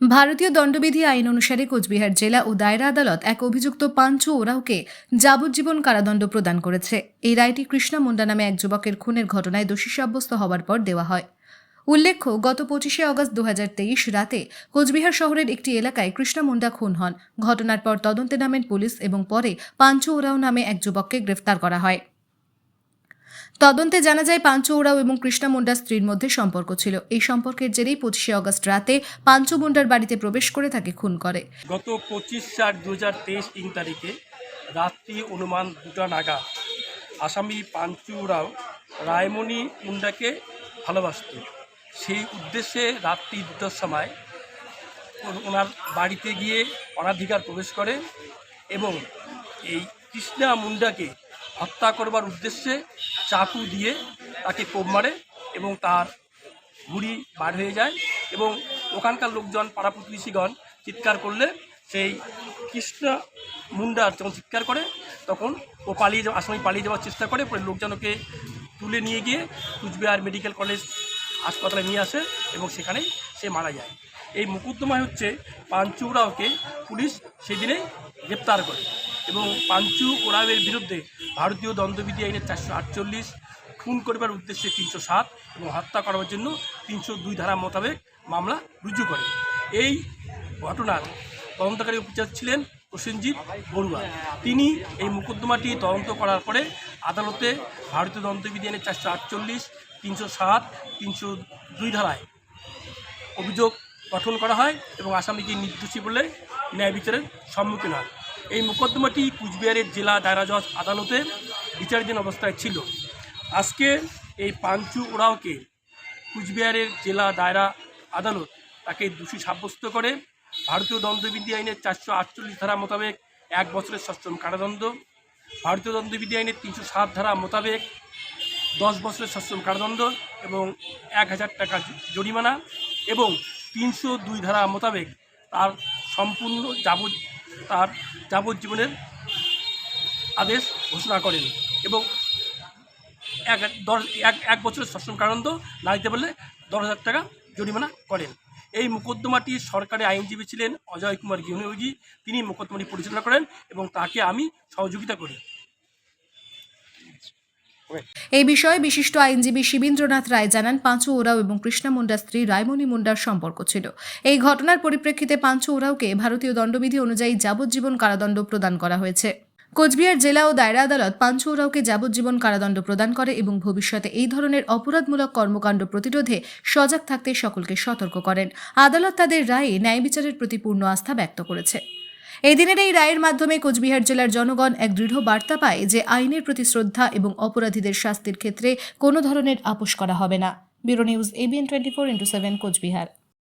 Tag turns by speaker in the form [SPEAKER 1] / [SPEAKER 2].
[SPEAKER 1] ভারতীয় দণ্ডবিধি আইন অনুসারে কোচবিহার জেলা ও দায়রা আদালত এক অভিযুক্ত পাঞ্চু ওরাওকে যাবজ্জীবন কারাদণ্ড প্রদান করেছে। এই রায়টি কৃষ্ণা মুন্ডা নামে এক যুবকের খুনের ঘটনায় দোষী সাব্যস্ত হওয়ার পর দেওয়া হয়। উল্লেখ্য, গত পঁচিশে অগস্ট দু হাজার তেইশ রাতে কোচবিহার শহরের একটি এলাকায় কৃষ্ণা মুন্ডা খুন হন। ঘটনার পর তদন্তে নামেন পুলিশ এবং পরে পাঞ্চু ওরাও নামে এক যুবককে গ্রেফতার করা হয়। তদন্তে জানা যায়, পাঞ্চু ওরাও এবং কৃষ্ণা মুন্ডার স্ত্রীর মধ্যে সম্পর্ক ছিল। এই সম্পর্কের জেরেই পঁচিশে অগস্ট রাতে পাঞ্চু মুন্ডার বাড়িতে প্রবেশ করে তাকে খুন করে।
[SPEAKER 2] গত পঁচিশ চার দু হাজার তেইশ তিন তারিখে রাত্রি অনুমান দুটা নাগাদ আসামি পাঞ্চুরাও রায়মণি মুন্ডাকে ভালোবাসত। সেই উদ্দেশ্যে রাত্রি দুটোর সময় ওনার বাড়িতে গিয়ে অনাধিকার প্রবেশ করে এবং এই কৃষ্ণা মুন্ডাকে হত্যা করবার উদ্দেশ্যে চাকু দিয়ে তাকে কোপ মারে এবং তার ঘুড়ি বার হয়ে যায় এবং ওখানকার লোকজন, পাড়া প্রতিবেশীগণ চিৎকার করলে সেই কৃষ্ণ মুন্ডা যখন চিৎকার করে, তখন ও পালিয়ে যাওয়া, আসামি পালিয়ে যাওয়ার চেষ্টা করে, পরে লোকজন ওকে তুলে নিয়ে গিয়ে কুচবিহার মেডিকেল কলেজ হাসপাতালে নিয়ে আসে এবং সেখানেই সে মারা যায়। এই মুকদ্দমায় হচ্ছে পাঞ্চু ওরাওকে পুলিশ সেদিনেই গ্রেপ্তার করে এবং পাঞ্চু ওরাওয়ের বিরুদ্ধে ভারতীয় দণ্ডবিধি আইনের চারশো আটচল্লিশ, খুন করবার উদ্দেশ্যে তিনশো সাত এবং হত্যা করার জন্য তিনশো দুই ধারা মোতাবেক মামলা রুজু করে। এই ঘটনার তদন্তকারী অফিসার ছিলেন প্রসেনজিৎ বড়ুয়া। তিনি এই মোকদ্দমাটি তদন্ত করার পরে আদালতে ভারতীয় দণ্ডবিধি আইনের চারশো আটচল্লিশ, তিনশো সাত, তিনশো দুই ধারায় অভিযোগ গঠন করা হয় এবং আসামিকে নির্দোষী বলে ন্যায় বিচারের সম্মুখীন হয় এই মোকদ্দমাটি কুচবিহারের জেলা দায়রা জজ আদালতে বিচারাধীন অবস্থায় ছিল। আজকে এই পাঞ্চু ওরাওকে কুচবিহারের জেলা দায়রা আদালত তাকে দোষী সাব্যস্ত করে। ভারতীয় দণ্ডবিধি আইনের চারশো আটচল্লিশ ধারা মোতাবেক এক বছরের সশ্রম কারাদণ্ড, ভারতীয় দণ্ডবিধি আইনের তিনশো সাত ধারা মোতাবেক দশ বছরের সশ্রম কারাদণ্ড এবং এক হাজার টাকা জরিমানা এবং তিনশো দুই ধারা মোতাবেক তার সম্পূর্ণ যাব তার যাবজ্জীবনের আদেশ ঘোষণা করেন এবং এক দশ, এক এক বছরের সশ্রম কারাদণ্ড না দিতে পারলে দশ হাজার টাকা জরিমানা করেন। এই মোকদ্দমাটি সরকারি আইনজীবী ছিলেন অজয় কুমার গৃহযোগী তিনি মোকদ্দমাটি পরিচালনা করেন এবং তাকে আমি সহযোগিতা করি।
[SPEAKER 1] এই বিষয়ে বিশিষ্ট আইনজীবী শিবীন্দ্রনাথ রায় জানান পাঁচু ওরাও এবং কৃষ্ণা মুন্ডার স্ত্রী রায়মণি মুন্ডার সম্পর্ক ছিল। এই ঘটনার পরিপ্রেক্ষিতে পাঁচু ওরাওকে ভারতীয় দণ্ডবিধি অনুযায়ী যাবজ্জীবন কারাদণ্ড প্রদান করা হয়েছে। কোচবিহার জেলা ও দায়রা আদালত পাঞ্চু ওরাওকে যাবজ্জীবন কারাদণ্ড প্রদান করে এবং ভবিষ্যতে এই ধরনের অপরাধমূলক কর্মকাণ্ড প্রতিরোধে সজাগ থাকতে সকলকে সতর্ক করেন। আদালত তাদের রায়ে ন্যায় বিচারের প্রতি পূর্ণ আস্থা ব্যক্ত করেছে। এই দিনের এই রায়ের মাধ্যমে কোচবিহার জেলার জনগণ এক দৃঢ় বার্তা পায় যে আইনের প্রতি শ্রদ্ধা এবং অপরাধীদের শাস্তির ক্ষেত্রে কোনো ধরনের আপোষ করা হবে না। Bureau news ABN twenty four into seven Cooch Behar.